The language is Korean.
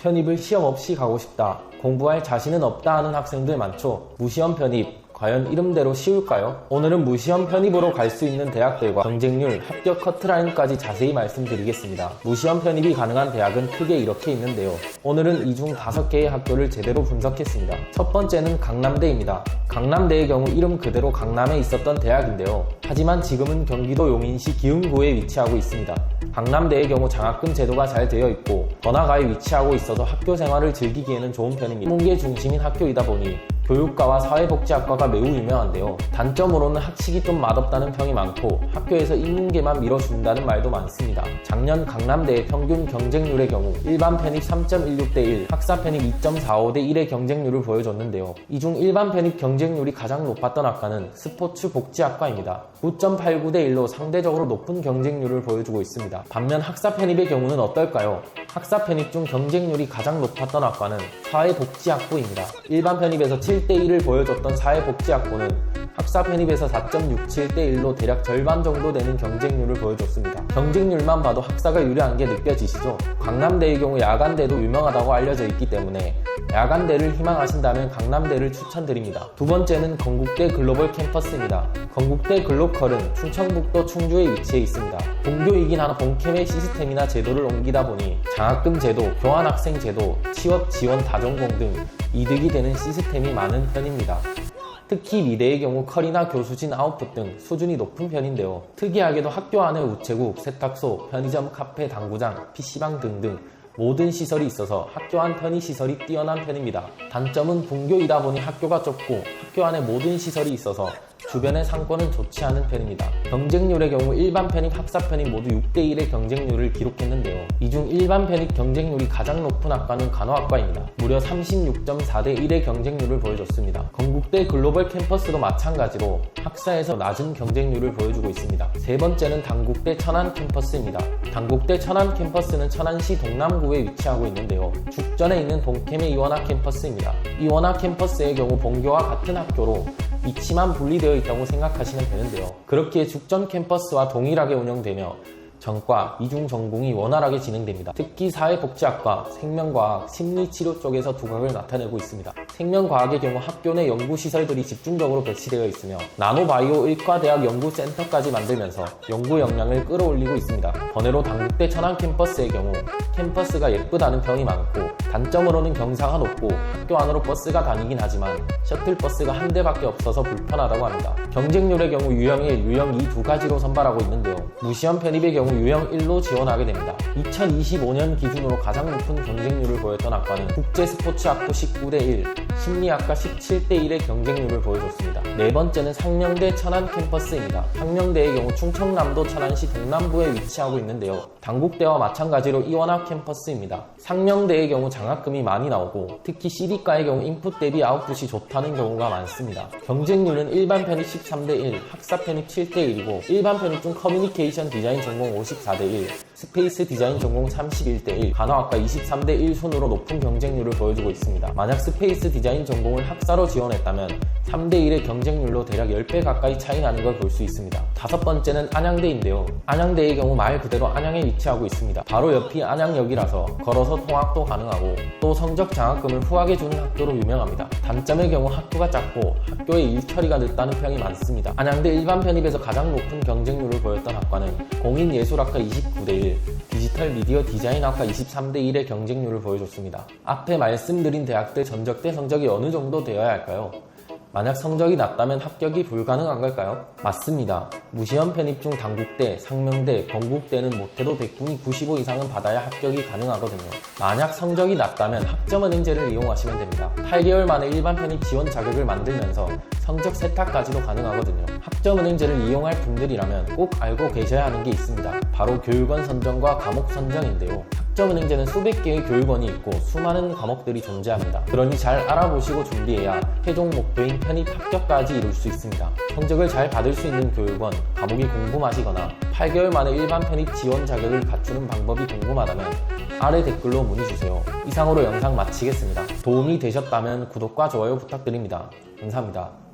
편입을 시험 없이 가고 싶다. 공부할 자신은 없다 하는 학생들 많죠. 무시험 편입. 과연 이름대로 쉬울까요? 오늘은 무시험 편입으로 갈 수 있는 대학들과 경쟁률, 합격 커트라인까지 자세히 말씀드리겠습니다. 무시험 편입이 가능한 대학은 크게 이렇게 있는데요. 오늘은 이 중 5개의 학교를 제대로 분석했습니다. 첫 번째는 강남대입니다. 강남대의 경우 이름 그대로 강남에 있었던 대학인데요. 하지만 지금은 경기도 용인시 기흥구에 위치하고 있습니다. 강남대의 경우 장학금 제도가 잘 되어 있고 번화가에 위치하고 있어서 학교 생활을 즐기기에는 좋은 편입니다. 인문계 중심인 학교이다 보니 교육과와 사회복지학과가 매우 유명한데요. 단점으로는 학식이 좀 맛없다는 평이 많고 학교에서 인문계만 밀어준다는 말도 많습니다. 작년 강남대의 평균 경쟁률의 경우 일반 편입 3.16대 1, 학사 편입 2.45대 1의 경쟁률을 보여줬는데요. 이 중 일반 편입 경쟁률이 가장 높았던 학과는 스포츠 복지학과입니다. 9.89대 1로 상대적으로 높은 경쟁률을 보여주고 있습니다. 반면 학사 편입의 경우는 어떨까요? 학사 편입 중 경쟁률이 가장 높았던 학과는 사회복지학부입니다. 일반 편입에서 7대 1을 보여줬던 사회복지학부는 학사 편입에서 4.67대 1로 대략 절반 정도 되는 경쟁률을 보여줬습니다. 경쟁률만 봐도 학사가 유리한 게 느껴지시죠? 강남대의 경우 야간대도 유명하다고 알려져 있기 때문에 야간대를 희망하신다면 강남대를 추천드립니다. 두 번째는 건국대 글로벌 캠퍼스입니다. 건국대 글로컬은 충청북도 충주에 위치해 있습니다. 본교이긴 하나 본캠의 시스템이나 제도를 옮기다 보니 장학금 제도, 교환학생 제도, 취업 지원 다전공 등 이득이 되는 시스템이 많은 편입니다. 특히 미대의 경우 컬이나 교수진 아웃풋 등 수준이 높은 편인데요. 특이하게도 학교 안에 우체국, 세탁소, 편의점, 카페, 당구장, PC방 등등 모든 시설이 있어서 학교 안 편의 시설이 뛰어난 편입니다. 단점은 분교이다 보니 학교가 좁고 학교 안에 모든 시설이 있어서 주변의 상권은 좋지 않은 편입니다. 경쟁률의 경우 일반 편입, 학사 편입 모두 6대1의 경쟁률을 기록했는데요. 이 중 일반 편입 경쟁률이 가장 높은 학과는 간호학과입니다. 무려 36.4대 1의 경쟁률을 보여줬습니다. 건국대 글로벌 캠퍼스도 마찬가지로 학사에서 낮은 경쟁률을 보여주고 있습니다. 세 번째는 당국대 천안 캠퍼스입니다. 당국대 천안 캠퍼스는 천안시 동남구에 위치하고 있는데요. 죽전에 있는 동캠의 이원학 캠퍼스입니다. 이원학 캠퍼스의 경우 본교와 같은 학교로 위치만 분리되어 있다고 생각하시면 되는데요. 그렇기에 죽전 캠퍼스와 동일하게 운영되며 전과, 이중 전공이 원활하게 진행됩니다. 특히 사회복지학과, 생명과학, 심리치료 쪽에서 두각을 나타내고 있습니다. 생명과학의 경우 학교 내 연구시설들이 집중적으로 배치되어 있으며 나노바이오 의과대학 연구센터까지 만들면서 연구 역량을 끌어올리고 있습니다. 번외로 당국대 천안 캠퍼스의 경우 캠퍼스가 예쁘다는 평이 많고 단점으로는 경사가 높고 학교 안으로 버스가 다니긴 하지만 셔틀버스가 한 대밖에 없어서 불편하다고 합니다. 경쟁률의 경우 유형 1, 유형 2 두 가지로 선발하고 있는데요. 무시험 편입의 경우 유형 1로 지원하게 됩니다. 2025년 기준으로 가장 높은 경쟁률을 보였던 학과는 국제스포츠학부 19대 1, 심리학과 17대 1의 경쟁률을 보여줬습니다. 네 번째는 상명대 천안 캠퍼스입니다. 상명대의 경우 충청남도 천안시 동남부에 위치하고 있는데요. 당국대와 마찬가지로 이원학 캠퍼스입니다. 상명대의 경우 장학금이 많이 나오고 특히 CD과의 경우 인풋 대비 아웃풋이 좋다는 경우가 많습니다. 경쟁률은 일반 편입 13대 1, 학사 편입 7대 1이고 일반 편입 중 커뮤니케이션 디자인 전공 54대 1, 스페이스 디자인 전공 31대 1, 간호학과 23대 1 순으로 높은 경쟁률을 보여주고 있습니다. 만약 스페이스 디자인 전공을 학사로 지원했다면 3대 1의 경쟁률로 대략 10배 가까이 차이 나는 걸 볼 수 있습니다. 다섯 번째는 안양대인데요. 안양대의 경우 말 그대로 안양에 위치하고 있습니다. 바로 옆이 안양역이라서 걸어서 통학도 가능하고 또 성적 장학금을 후하게 주는 학교로 유명합니다. 단점의 경우 학교가 작고 학교의 일 처리가 늦다는 평이 많습니다. 안양대 일반 편입에서 가장 높은 경쟁률을 보였던 학과는 공인예술학과 29대 1, 디지털 미디어 디자인학과 23대 1의 경쟁률을 보여줬습니다. 앞에 말씀드린 대학들 전적대 성적이 어느 정도 되어야 할까요? 만약 성적이 낮다면 합격이 불가능한 걸까요? 맞습니다. 무시험 편입 중 당국대, 상명대, 건국대는 못해도 100분이 95 이상은 받아야 합격이 가능하거든요. 만약 성적이 낮다면 학점은행제를 이용하시면 됩니다. 8개월 만에 일반 편입 지원 자격을 만들면서 성적 세탁까지도 가능하거든요. 학점은행제를 이용할 분들이라면 꼭 알고 계셔야 하는 게 있습니다. 바로 교육원 선정과 과목 선정인데요. 학점은행제는 수백 개의 교육원이 있고 수많은 과목들이 존재합니다. 그러니 잘 알아보시고 준비해야 최종 목표인 편입 합격까지 이룰 수 있습니다. 성적을 잘 받을 수 있는 교육원, 과목이 궁금하시거나 8개월 만에 일반 편입 지원 자격을 갖추는 방법이 궁금하다면 아래 댓글로 문의주세요. 이상으로 영상 마치겠습니다. 도움이 되셨다면 구독과 좋아요 부탁드립니다. 감사합니다.